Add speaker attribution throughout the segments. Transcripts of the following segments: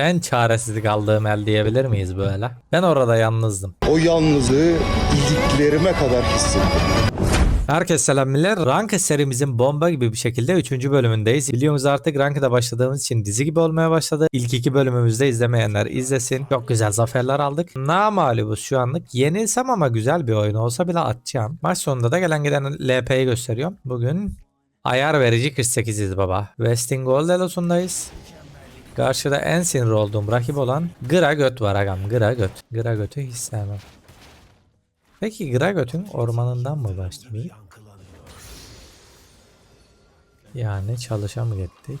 Speaker 1: En çaresizlik aldığım el diyebilir miyiz böyle? Ben orada yalnızdım.
Speaker 2: O yalnızlığı iliklerime kadar hissettim.
Speaker 1: Herkese selam millet. Rank serimizin bomba gibi bir şekilde 3. bölümündeyiz. Biliyorsunuz artık Rank'da başladığımız için dizi gibi olmaya başladı. İlk iki bölümümüzde izlemeyenler izlesin. Çok güzel zaferler aldık. Namalibus şu anlık. Yenilsem ama güzel bir oyun olsa bile atacağım. Maç sonunda da gelen giden LP'yi gösteriyorum. Bugün ayar verici 48'iz baba. Westing Gold Elos'undayız. Karşıda en sinir olduğum rakip olan Gra Göt var agam. Gra Göt. Gra Göt'ü hiç sevmem. Peki Gragot'un ormanından mı başladı? Yani çalışa mı gittik?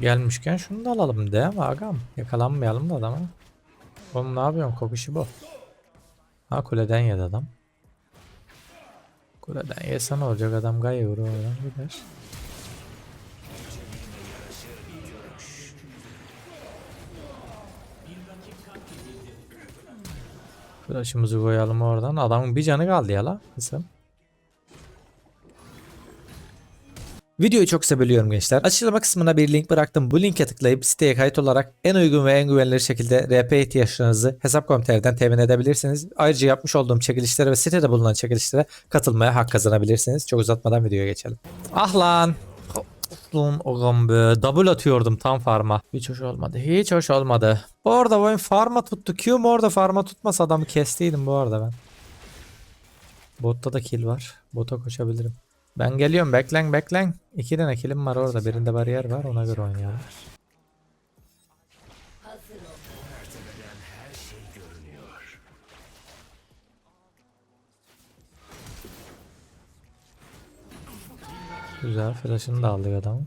Speaker 1: Gelmişken şunu da alalım değil mi agam? Yakalanmayalım da adama. Oğlum ne yapıyorsun kokuşu bu? Ha kuleden yedi adam. Kuleden yesen olacak adam gayet vurur oradan gider. Flash'ımızı koyalım oradan. Adamın bir canı kaldı ya la. Kısım. Videoyu çok seviyorum gençler. Açıklama kısmına bir link bıraktım. Bu linke tıklayıp siteye kayıt olarak en uygun ve en güvenilir şekilde RP ihtiyaçlarınızı hesap.com.tr'den temin edebilirsiniz. Ayrıca yapmış olduğum çekilişlere ve sitede bulunan çekilişlere katılmaya hak kazanabilirsiniz. Çok uzatmadan videoya geçelim. Ah lan. Lan oğlum. Double atıyordum tam farma. Hiç hoş olmadı. Hiç hoş olmadı. Bu arada oyun farma tuttu. Q'm orada farma tutmasa adamı kestiydim bu arada ben. Botta da kill var. Bota koşabilirim. Ben geliyorum. Beklen beklen. İki tane killim var orada. Birinde bariyer var. Ona göre oynayalım. Güzel. Flash'ını da aldık adamın.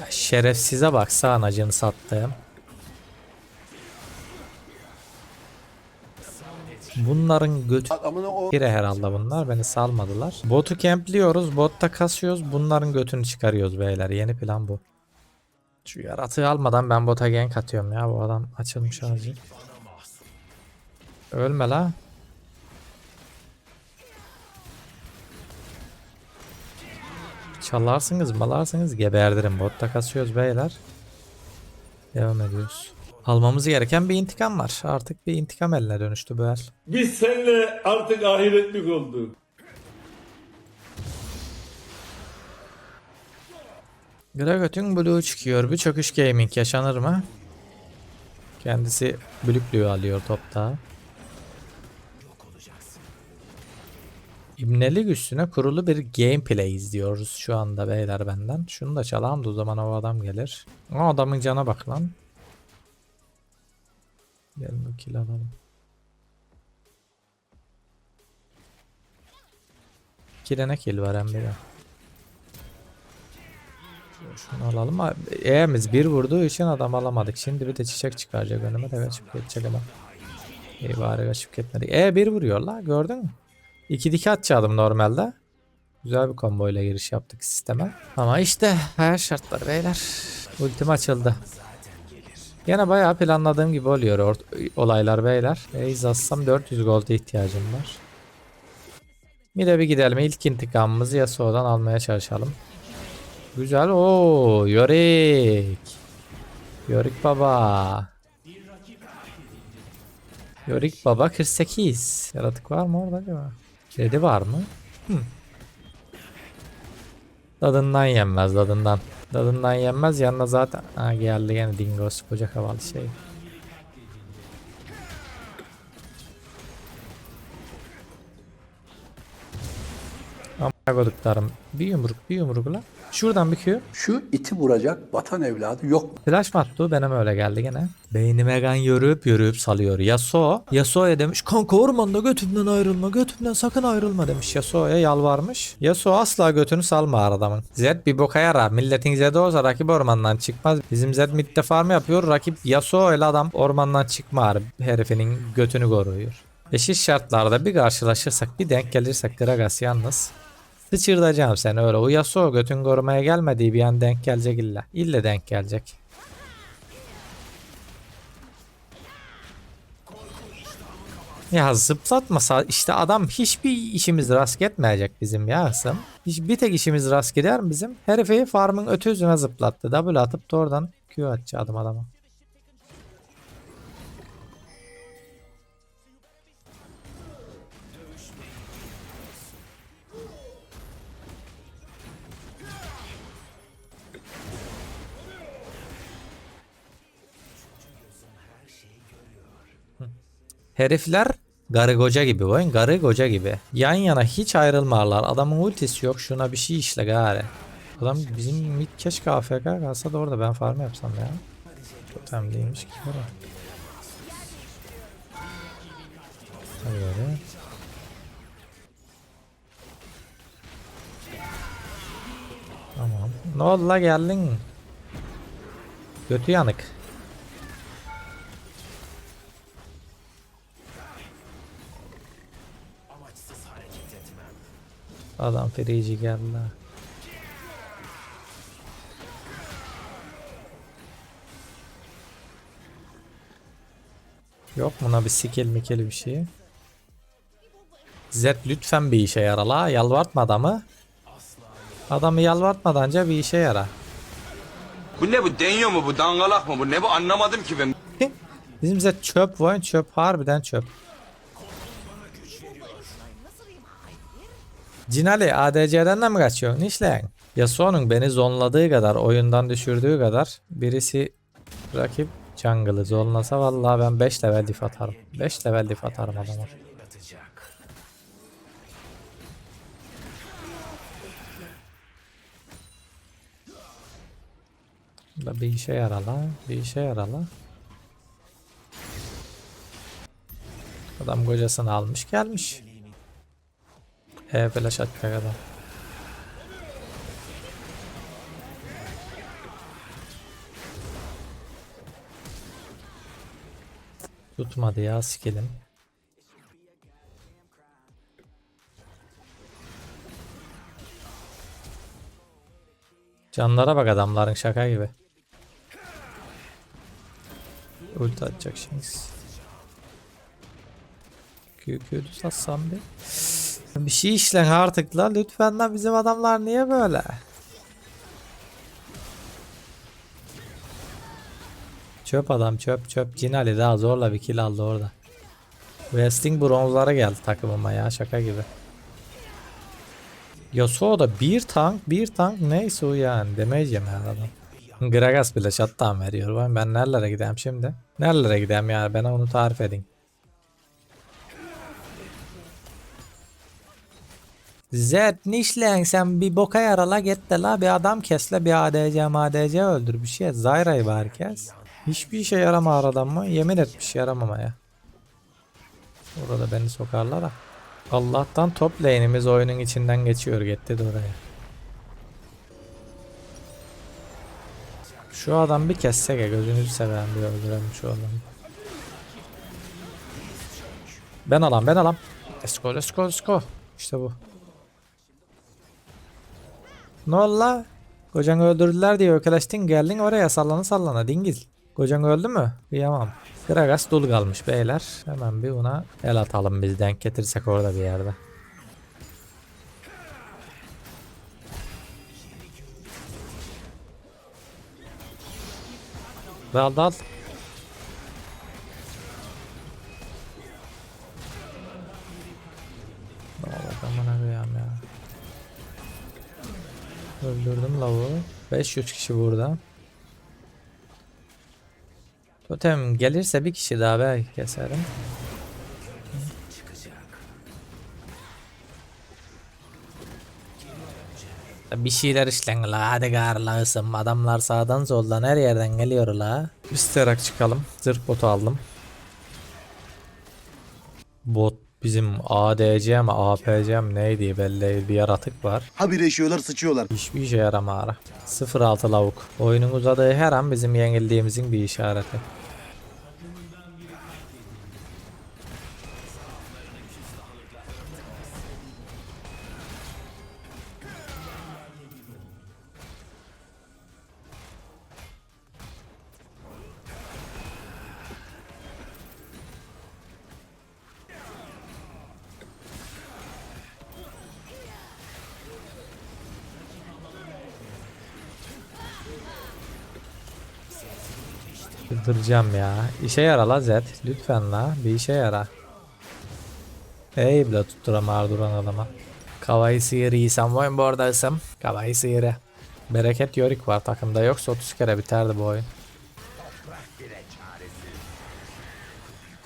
Speaker 1: Ya şerefsize bak sağ anacını sattım. Bunların götü biri herhalde bunlar. Beni salmadılar. Botu kempliyoruz. Botta kasıyoruz. Bunların götünü çıkarıyoruz beyler. Yeni plan bu. Şu yaratığı almadan ben bota gank atıyorum ya. Bu adam açılmış ağacı. Ölme la. Çalarsınız malarsınız geberdirim. Botta kasıyoruz beyler. Devam ediyoruz. Almamız gereken bir intikam var. Artık bir intikam eline dönüştü bu el.
Speaker 3: Biz seninle artık ahiretlik olduk.
Speaker 1: Gragot'un Blue çıkıyor. Bir çöküş gaming yaşanır mı? Kendisi Blue alıyor topta. İbnelik üstüne kurulu bir gameplay izliyoruz şu anda beyler benden. Şunu da çalalım da o zaman o adam gelir. O adamın cana bak lan. Gelin bu kill alalım. İki tane kill var hem biri. Şunu alalım. Eğemiz bir vurduğu için adam alamadık. Şimdi bir de çiçek çıkaracak önüme de kaçıp geçecek adam. İyi bari kaçıp gitmedik. E bir vuruyor la gördün mü? 2 dike atacaktım normalde. Güzel bir combo ile giriş yaptık sisteme. Ama işte hayal şartları beyler. Ultim açıldı. Yine bayağı planladığım gibi oluyor olaylar beyler. Base atsam 400 gold'a ihtiyacım var. Bir de bir gidelim. İlk intikamımızı Yasuo'dan almaya çalışalım. Güzel. o Yorick. Yorick baba. Yorick baba 48. Yaratık var mı orada acaba? Kedi var mı? Hı. Dadından yenmez dadından. Dadından yenmez yanına zaten. Ha geldi gene Dingos koca havalı şey. Ama koduklarım. Bir yumruk bir yumruk la. Şuradan bir Q.
Speaker 4: Şu iti vuracak vatan evladı yok mu?
Speaker 1: Flash mı attı? Benim öyle geldi gene. Beynime gan yürüyüp yürüyüp salıyor. Yasuo. Yasuo'ya demiş kanka ormanda götümden ayrılma götümden sakın ayrılma demiş. Yasuo'ya yalvarmış. Yasuo asla götünü salma adamın. Zed bir boka yarar. Milletin Zed'i olsa rakip ormandan çıkmaz. Bizim Zed midde farm yapıyor. Rakip Yasuo ile adam ormandan çıkma herifinin götünü koruyor. Eşit şartlarda bir karşılaşırsak bir denk gelirsek Gragas yalnız Sıçırdacağım seni öyle. O Yasuo götün korumaya gelmediği bir an denk gelecek illa. İlle denk gelecek. Ya zıplatmasa işte adam hiçbir işimiz rast gitmeyecek bizim ya Asım. Hiç bir tek işimiz rast gider bizim? Herifi farmın ötüzüne zıplattı. Double atıp da oradan Q atacaktım adama. Herifler garı koca gibi oyun garı koca gibi. Yan yana hiç ayrılmarlar. Adamın ultisi yok şuna bir şey işle gari. Adam bizim mid keşke AFK kalsa da orada ben farm yapsam ya. Totem değilmiş ki. Böyle. Tamam. Ne oldu la geldin? Götü yanık. Adam ferici geldi. Yok buna bir skill mikil bir şey. Zed lütfen bir işe yara la. Yalvartma adamı. Adamı yalvartmadanca bir işe yara.
Speaker 5: Bu ne bu deniyor mu bu dangalak mı bu ne bu anlamadım ki ben.
Speaker 1: Bizim Zed çöp oyun çöp harbiden çöp. Cinali ADC'den de mi kaçıyorsun? İşleyin. Yasuo'nun beni zonladığı kadar, oyundan düşürdüğü kadar birisi rakip jungle'ı zonlasa vallahi ben 5 level dif atarım. 5 level dif atarım adama. Da bir işe yarala, bir işe yarala. Adam kocasını almış gelmiş. E flash atacak adam. Tutmadı ya skillim. Canlara bak adamların şaka gibi. Ulti atacak şimdi. QQ'du satsam bir. Bir şey işlen artık la lütfen la bizim adamlar niye böyle? Çöp adam çöp çöp Cinali daha zorla bir kill aldı orada. Westing bronzlara geldi takımıma ya şaka gibi. Yasuo da bir tank bir tank neyse o yani demeyeceğim her adam. Gragas bile shutdown veriyor. Ben, ben nerelere gideyim şimdi? Nerelere gideyim yani bana onu tarif edin. Zed nişlen sen bir boka yarala git de la bir adam kesle bir ADC MADC öldür bir şey et. Zyra'yı bari kes. Hiçbir işe yarama aradan mı? Yemin etmiş yaramamaya. Orada beni sokarlar ha. Allah'tan top lane'imiz oyunun içinden geçiyor gitti de oraya. Şu adam bir kessek ya gözünüzü seveyim bir öldürelim şu adamı. Ben alam ben alam. Go let's go. İşte bu. Ne oldu la? Kocanı öldürdüler diye ökeleştin geldin oraya sallana sallana dingil. Kocan öldü mü? Kıyamam. Gragas dul kalmış beyler. Hemen bir buna el atalım biz denk getirsek orada bir yerde. Dal. Dal 500 kişi burada. Totem gelirse bir kişi daha belki keserim. Bir şeyler işlen la hadi garla ısım adamlar sağdan soldan her yerden geliyor la. Üsterak çıkalım zırh botu aldım. Bot bizim ADC mi APC mi neydi belli değil bir yaratık var.
Speaker 2: Habire işiyorlar sıçıyorlar.
Speaker 1: Hiçbir işe yaramara. 0-6 lavuk. Oyunun uzadığı her an bizim yenildiğimizin bir işareti. Çıldıracağım ya. İşe yara la Zed. Lütfen la. Bir işe yara. Ey bile tutturamar duran adama. Kavayı sıyırıysam oyun bu aradaysam. Kavayı sıyırı. Bereket Yorick var takımda yoksa 30 kere biterdi bu oyun.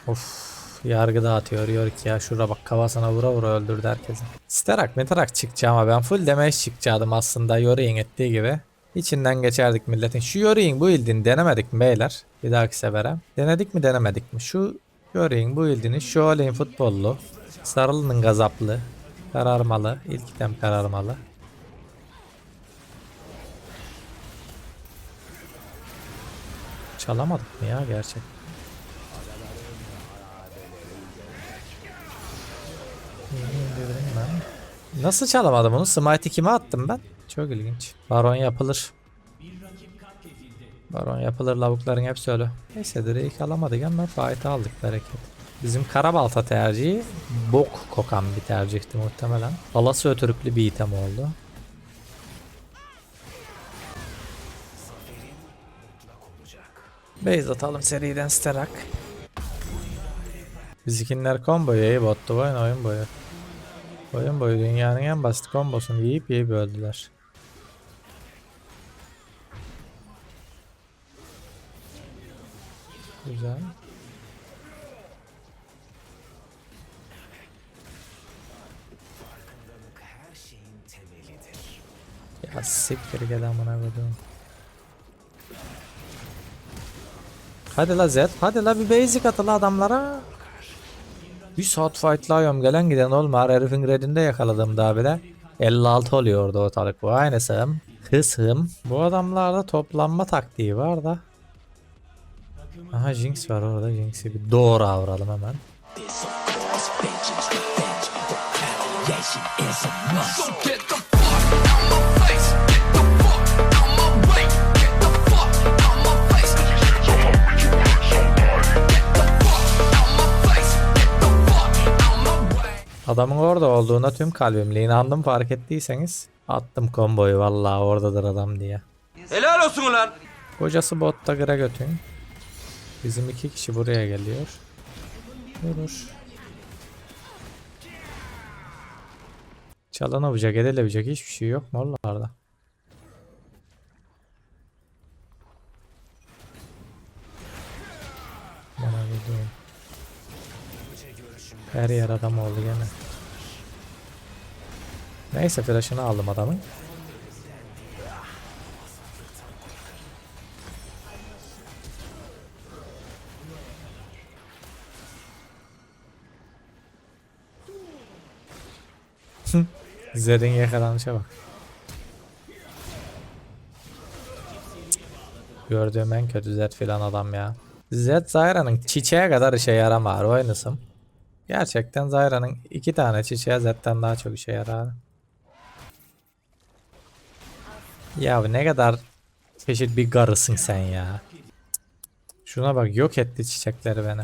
Speaker 1: Of yargı dağıtıyor Yorick ya. Şurada bak kafasına vura vura öldürdü herkesi. Sterak metarak çıkacağım ama ben full damage çıkacaktım aslında Yorick'in ettiği gibi. İçinden geçerdik milletin. Şu Yorick'in bu ildini denemedik mi beyler? Bir dahaki sefere. Denedik mi denemedik mi? Şu Yorick'in bu ildini Şövalye'in futbollu. Sarılı'nın gazaplı. Kararmalı. ilk item kararmalı. Çalamadık mı ya gerçek? İndirdim ben. Nasıl çalamadım onu? Smite'i kime attım ben? Çok ilginç. Baron yapılır. Baron yapılır lavukların hepsi ölü. Neyse Drake alamadık ama fight aldık bereket. Bizim Karabalta tercihi bok kokan bir tercihti muhtemelen. Alası ötürüklü bir item oldu. Base atalım seriden Sterak. Bizimkinler combo yayıp bottu oyun oyun boyu. Oyun boyu dünyanın en basit kombosunu yiyip yiyip öldüler. Güzel. Ya siktir gel amına koyduğum. Hadi la Zed. Hadi la bir basic atılı adamlara. Bir saat fightlıyorum gelen giden olma. Herifin redinde yakaladım daha bile. 56 oluyor orada ortalık bu. Aynısım. Hısım. Bu adamlarda toplanma taktiği var da. Aha Jinx var orada. Jinx'i bir doğru avuralım hemen. Adamın orada olduğuna tüm kalbimle inandım fark ettiyseniz. Attım komboyu vallahi oradadır adam diye.
Speaker 5: Helal olsun ulan.
Speaker 1: Kocası botta gra götün. Bizim iki kişi buraya geliyor. Vurur. Çalanabilecek, edilebilecek hiçbir şey yok mu oralarda? Her yer adam oldu gene. Neyse flash'ını aldım adamın. Zed'in yakalanışa bak. Gördüğüm en kötü Zed filan adam ya. Zed Zyra'nın çiçeğe kadar işe yaramar oynasın. Gerçekten Zyra'nın iki tane çiçeğe Zed'den daha çok işe yarar. Ya ne kadar çeşit bir garısın sen ya. Şuna bak yok etti çiçekleri beni.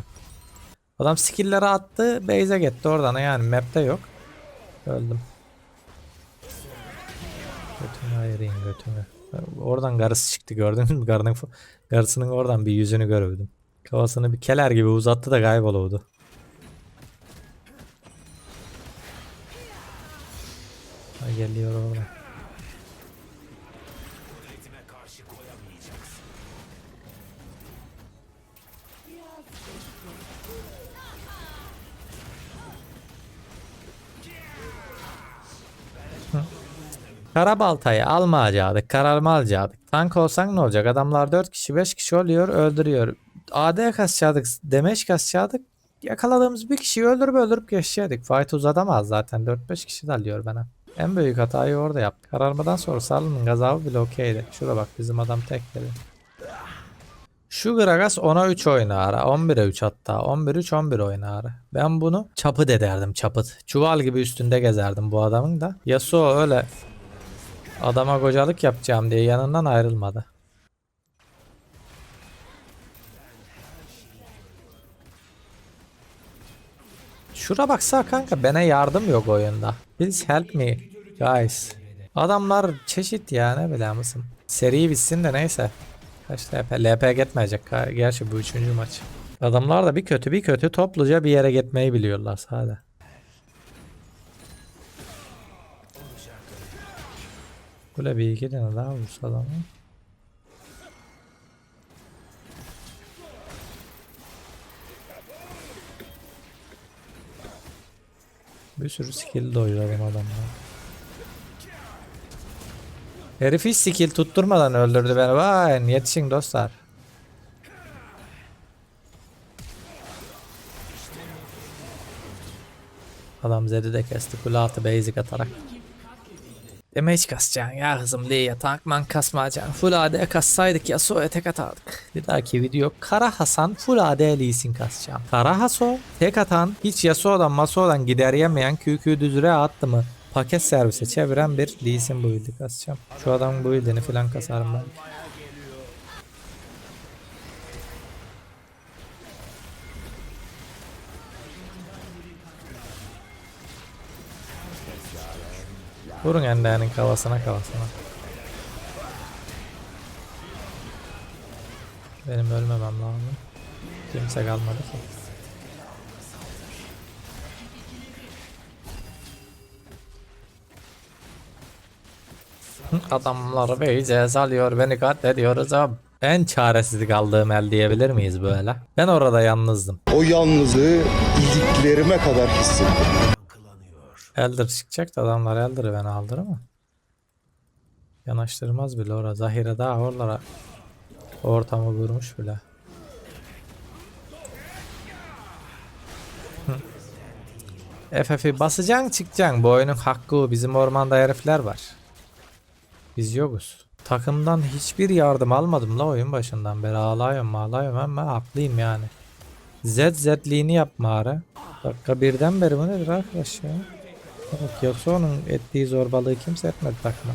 Speaker 1: Adam skill'leri attı base'e gitti oradan yani map'te yok. Öldüm. Götünü ayırayım götünü. Oradan garısı çıktı gördünüz mü? Garının, garısının oradan bir yüzünü görürdüm. Kafasını bir keler gibi uzattı da kayboluyordu. Ha, geliyor oradan. Karabaltayı almayacaktık, kararma alacaktık. Tank olsan ne olacak? Adamlar 4 kişi 5 kişi oluyor öldürüyor. AD kasacaktık, demeç kasacaktık. Yakaladığımız bir kişiyi öldürüp öldürüp geçecektik. Fight uzatamaz zaten 4-5 kişi de alıyor bana. En büyük hatayı orada yaptık. Kararmadan sonra Sarlı'nın gazabı bile okeydi. Şurada bak bizim adam tek dedi. Şu Gragas 10'a 3 oynar. 11'e 3 hatta. 11-3 11 oynar. Ben bunu çapıt ederdim çapıt. Çuval gibi üstünde gezerdim bu adamın da. Yasuo öyle Adama kocalık yapacağım diye yanından ayrılmadı. Şura baksa kanka bana yardım yok oyunda. Please help me guys. Adamlar çeşit ya ne biliyor musun? Seri bitsin de neyse. Kaç LP? LP gitmeyecek. Gerçi bu üçüncü maç. Adamlar da bir kötü bir kötü topluca bir yere gitmeyi biliyorlar sade. Böyle bir iki tane daha vursa adamı. Bir sürü skill doyuralım adamlar. Herif hiç skill tutturmadan öldürdü beni. Vay yetişin dostlar. Adam Zed'i de kesti. Kule altı basic atarak. Damage kasacaksın ya kızım diye tankman kasmayacaksın. Full AD kassaydık ya Yasuo'ya tek atardık. Bir dahaki video Kara Hasan full AD Lee Sin kasacağım. Kara Haso tek atan hiç Yasuo'dan Masuo'dan gidereyemeyen QQ düzüre attı mı paket servise çeviren bir Lee Sin build'i kasacağım. Şu adamın build'ini falan kasarım ben. Vurun endeğinin kafasına kafasına. Benim ölmemem lazım. Kimse kalmadı ki. Adamlar beyce alıyor beni katlediyoruz abi. En çaresiz kaldığım el diyebilir miyiz böyle? Ben orada yalnızdım.
Speaker 2: O yalnızlığı iliklerime kadar hissettim.
Speaker 1: Elder çıkacak da adamlar Elder'ı ben aldır mı? Yanaştırmaz bile orada. Zahire daha oralara ortamı vurmuş bile. FF'i basacaksın çıkacaksın. Bu oyunun hakkı o. Bizim ormanda herifler var. Biz yokuz. Takımdan hiçbir yardım almadım la oyun başından beri. Ağlıyorum ağlıyorum ama haklıyım yani. Z Z'liğini yapma ara. Dakika birden beri bu nedir arkadaş ya? Yok, yoksa onun ettiği zorbalığı kimse etmedi takma.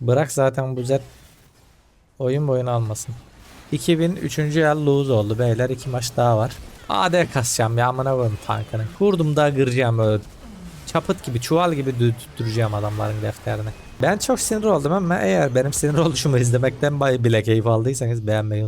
Speaker 1: Bırak zaten bu Z oyun boyunu almasın. 2003. el lose oldu beyler. iki maç daha var. AD kasacağım ya amına koyayım tankını. Kurdum da kıracağım öyle. Çapıt gibi çuval gibi dü- tutturacağım adamların defterini. Ben çok sinir oldum ama eğer benim sinir oluşumu izlemekten bile keyif aldıysanız beğenmeyi